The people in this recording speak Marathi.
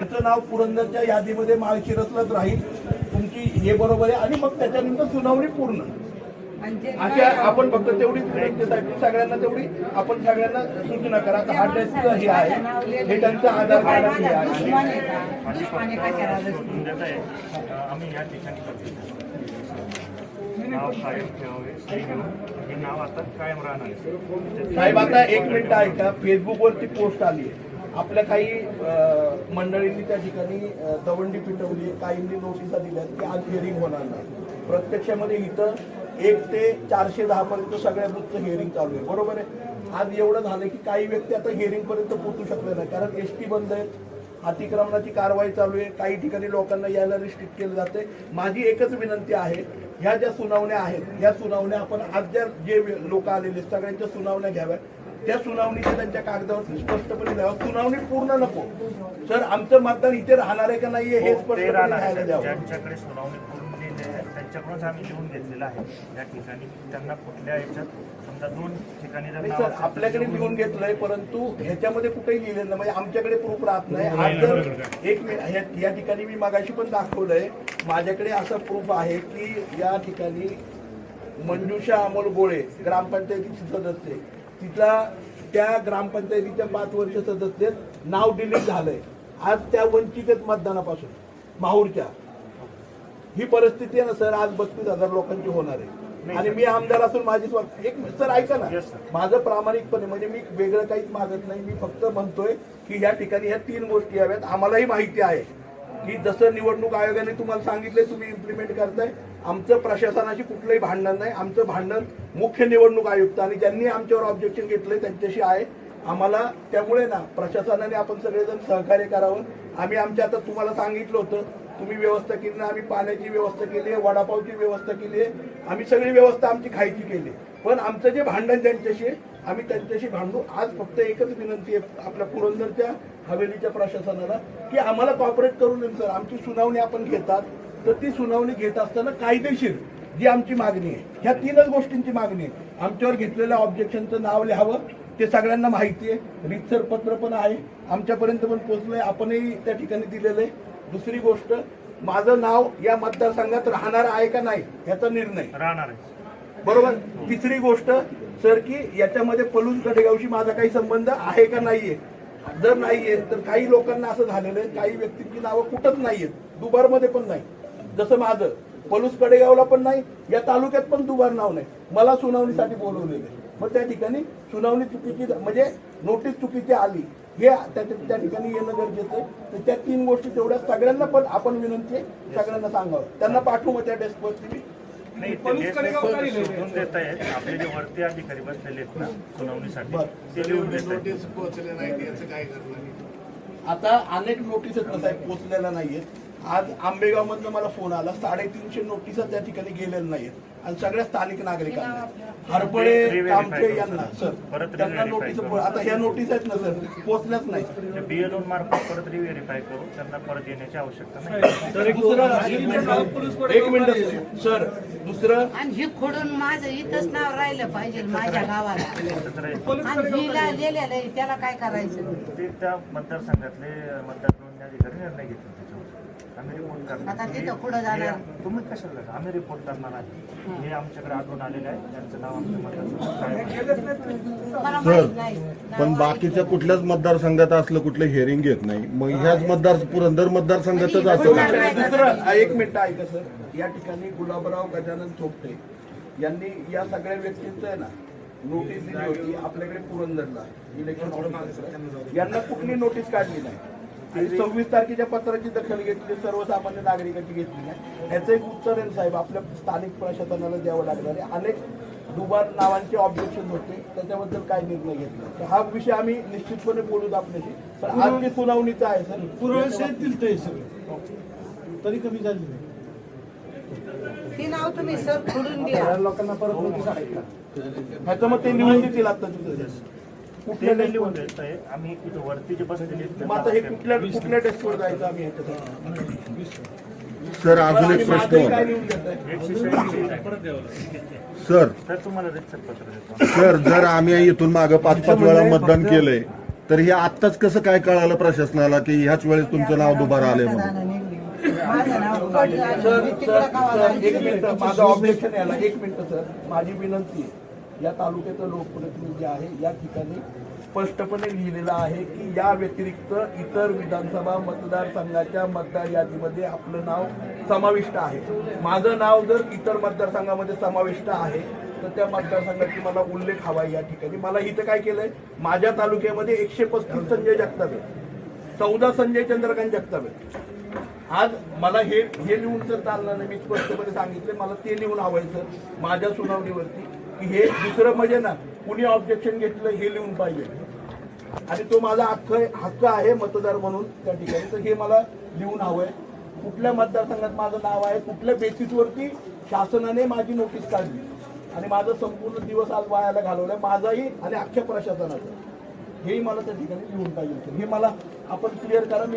तुमचं नाव पुरंदरच्या यादीमध्ये माळशिरसलाच राहील. तुमची हे बरोबर आहे. आणि मग त्याच्यानंतर सुनावणी पूर्ण. म्हणजे अशा आपण फक्त तेवढीच विनंतीसाठी सगळ्यांना तेवढी आपण सगळ्यांना सूचना करा. आता हा टेस्ट हे आहे. हे त्यांचं आधार कार्ड हे आहे. आम्ही या ठिकाणी नाव हे आता कायम राहणार आहे. साहेब आता एक मिनिट ऐका. फेसबुकवरती पोस्ट आली आहे. आपल्या काही मंडळींनी त्या ठिकाणी दवंडी पिटवली काहींनी नोटिसा दिल्या की आज हिअरिंग होणार नाही. प्रत्यक्षामध्ये इथं एक ते चारशे दहा पर्यंत सगळ्या बुकचं हिअरिंग चालू आहे. बरोबर आहे? आज एवढं झालं की काही व्यक्ती आता हिअरिंग पर्यंत पोहोचू शकले नाही. कारण एस टी बंद आहेत अतिक्रमणाची कारवाई चालू आहे काही ठिकाणी लोकांना यायला रिस्ट्रिक्ट केलं जाते माझी एकच विनंती आहे ह्या ज्या सुनावण्या आहेत ह्या सुनावण्या आपण आज ज्या जे लोक आलेले सगळ्यांच्या सुनावण्या घ्याव्या त्या सुनावणीच्या त्यांच्या कागदावरती स्पष्टपणे द्यावं सुनावणी पूर्ण नको. सर आमचं मतदान इथे राहणार आहे का नाहीये हे हो, राहणार ज्यांच्याकडे सुनावणी पूर्ण त्यांच्याकडूनच आम्ही लिहून घेतलेलं आहे. या ठिकाणी त्यांना कुठल्या याच्यात समजा दोन ठिकाणी नाही सर आपल्याकडे लिहून- घेतलंय परंतु ह्याच्यामध्ये कुठेही लिहिलेलं नाही. म्हणजे आमच्याकडे प्रूफ राहत नाही. आज जर एक मिनिट या ठिकाणी मी मागाशी पण दाखवलंय. माझ्याकडे असं प्रूफ आहे की या ठिकाणी मंजुषा अमोल गोळे ग्रामपंचायतीची सदस्य आहे. तिथला त्या ग्रामपंचायतीच्या पाच वर्ष सदस्य. नाव डिलीट झालंय. आज त्या वंचित आहेत मतदानापासून माहूरच्या. ही परिस्थिती आहे ना सर आज बत्तीस हजार लोकांची होणार आहे. आणि मी आमदार असून माझी एक सर ऐका ना. माझं प्रामाणिकपणे म्हणजे मी वेगळं काहीच मागत नाही. मी फक्त म्हणतोय की या ठिकाणी ह्या तीन गोष्टी याव्यात आम्हालाही माहिती आहे की जसं निवडणूक आयोगाने तुम्हाला सांगितले तुम्ही इम्प्लिमेंट करताय. आमचं प्रशासनाशी कुठलंही भांडण नाही. आमचं भांडण मुख्य निवडणूक आयुक्त आणि ज्यांनी आमच्यावर ऑब्जेक्शन घेतलंय त्यांच्याशी आहे. आम्हाला त्यामुळे ना प्रशासनाने आपण सगळेजण सहकार्य करावं. आम्ही आमच्या आता तुम्हाला सांगितलं होतं तुम्ही व्यवस्था केली ना आम्ही पाण्याची व्यवस्था केली आहे वडापावची व्यवस्था केली आहे. आम्ही सगळी व्यवस्था आमची खायची केली पण आमचं जे भांडण त्यांच्याशी आहे आम्ही त्यांच्याशी भांडू. आज फक्त एकच विनंती आहे आपल्या पुरंदरच्या हवेलीच्या प्रशासनाला की आम्हाला कॉपरेट करून देईल सर. आमची सुनावणी आपण घेतात. तर ती सुनावणी घेत असताना कायदेशीर जी आमची मागणी आहे ह्या तीनच गोष्टींची मागणी आहे. आमच्यावर घेतलेल्या ऑब्जेक्शनचं नाव लिहावं ते सगळ्यांना माहिती आहे. रितसर पत्र पण आहे. आमच्यापर्यंत पण पोहोचलंय. आपणही त्या ठिकाणी दिलेलं आहे. दुसरी गोष्ट माझं नाव या मतदारसंघात राहणार आहे का नाही याचा निर्णय. राहणार आहे. बरोबर? तिसरी गोष्ट सर की याच्यामध्ये पलूस कडेगावशी माझा काही संबंध आहे का नाहीये? जर नाहीये तर काही लोकांना असं झालेलं आहे. काही व्यक्तींची नावं कुठंच नाहीयेत. दुबारमध्ये पण नाही. जसं माझं. पलूस कडेगावला पण नाही या तालुक्यात पण दुबार नाव नाही. मला सुनावणीसाठी बोलवलेलं मग त्या ठिकाणी सुनावणी चुकीची म्हणजे नोटीस चुकीची आली. हे त्या त्या ठिकाणी येणं गरजेचं आहे. तर त्या तीन गोष्टी तेवढ्या सगळ्यांना पण आपण विनंती आहे सगळ्यांना सांगावं. त्यांना पाठवू मग त्या डेस्कवरती नाही ते देश शोधून देत आहेत आपले जे वरती अधिकारी बसलेले आहेत ना सुनावणीसाठी बरं. ते लिहून देत आहेत नोटीस पोहोचले नाही त्याचं काय करणार आता अनेक नोटीस ना साहेब पोचलेल्या नाहीयेत आज आंबेगाव मधनं मला फोन आला. साडेतीनशे नोटिसा त्या ठिकाणी गेलेल्या नाहीयेत. आणि सगळ्या स्थानिक नागरिकांना. हरपळे कामठे. यांना. सर परत त्यांना नोटीस. आता ह्या नोटीस आहेत ना सर? पोचल्याच नाही ते BLO मार्फत परत रिव्हेरीफाय करू त्यांना परत येण्याची आवश्यकता नाही. दुसरं एक मिनिट सर दुसरं आणि हे खोडून माझं इथंच नाव राहिलं पाहिजे माझ्या गावाला. आणि हिला लिहिलेलं आहे त्याला काय करायचं? ते त्या मतदारसंघातले मतदार अधिकारी निर्णय घेतील त्याच्यावर. आम्ही रिपोर्ट करणार आता तिथं पुढं जाणार. हे- तुम्ही कशाला? आम्ही रिपोर्ट करणार आहे हे. आमच्याकडे आढळून आलेलं आहे. त्यांचं नाव आमच्या मतदारसंघात कायम आहे. मला सर माहीत नाही. पण बाकीच्या कुठल्याच मतदारसंघात असलं कुठलं हिअरिंग घेत नाही. मग ह्याच मतदार पुरंदर मतदारसंघातच असं दुसरं एक मिनिट ऐका सर. या ठिकाणी गुलाबराव गजानन थोपटे यांनी या सगळ्या व्यक्तींचं आहे ना नोटीस दिली होती आपल्याकडे पुरंदरला इलेक्शन यांना कुठली नोटीस काढली नाही. आणि सव्वीस तारखेच्या पत्राची दखल घेतली सर्वसामान्य नागरिकांची घेतली. नाही ह्याचं एक उत्तर आहे साहेब आपल्या स्थानिक प्रशासनाला द्यावं लागणार आहे. अनेक दुबार नावांचे ऑब्जेक्शन होते त्याच्याबद्दल काय निर्णय घेतला? तर हा विषय आम्ही निश्चितपणे बोलूत आपल्याशी पण आज जी सुनावणीचा आहे सर. ते सगळं. तरी कमी झाली नाही. ती नाव तुम्ही सर खोडून द्या लोकांना परत ह्याचं मग ते लिहून देतील आता तिथं ते कुठल्या नाही लिहून डेस्कवर देत आहे आम्ही इथं वरती जे बसलेले आहेत मग आता हे त्यांना- कुठल्या कुठल्या डेस्कवर जायचं आम्ही ह्याच्यासाठी सर अजून एक प्रश्न. माझंही काय होता लिहून देत आहे एकशे शहाऐंशी सर. तर तुम्हाला रितसर पत्र देतो. सर जर आम्ही इथून मागं पाच पाच वेळा मतदान केलंय तर हे आत्ताच कसं काय कळालं प्रशासनाला की ह्याच वेळेस तुमचं नाव दुबारा आलंय म्हणून? माझं. सर सर सर आली. एक मिनिट ऑब्जेक्शन याला एक मिनिट सर. माझी विनंती आहे. या तालुक्याचं लोकप्रतिनिधी आहे. या ठिकाणी स्पष्टपणे लिहिलेलं आहे की या व्यतिरिक्त इतर विधानसभा मतदारसंघाच्या मतदार यादीमध्ये आपलं नाव समाविष्ट आहे. माझं नाव जर इतर मतदारसंघामध्ये समाविष्ट आहे तर त्या मतदारसंघाची मला उल्लेख हवा आहे या ठिकाणी. मला इथं काय केलंय? माझ्या तालुक्यामध्ये एकशे पस्तीस संजय जगताप आहे चौदा संजय चंद्रकांत जगताप आहे आज मला हे हे लिहून जर चालणार नाही मी स्पष्टपणे सांगितले मला ते लिहून हवायचं माझ्या सुनावणीवरती. की हे दुसरं म्हणजे ना कुणी ऑब्जेक्शन घेतलं हे लिहून पाहिजे. आणि तो माझा हक्क हक्क आहे मतदार म्हणून त्या ठिकाणी. तर हे मला लिहून हवंय. कुठल्या मतदारसंघात माझं नाव आहे कुठल्या बेसिसवरती शासनाने माझी नोटीस काढली. आणि माझं संपूर्ण दिवस आज वायाला घालवलाय माझाही आणि अख्ख्या प्रशासनाचा. हेही मला त्या ठिकाणी लिहून पाहिजे हे मला आपण क्लिअर करा मी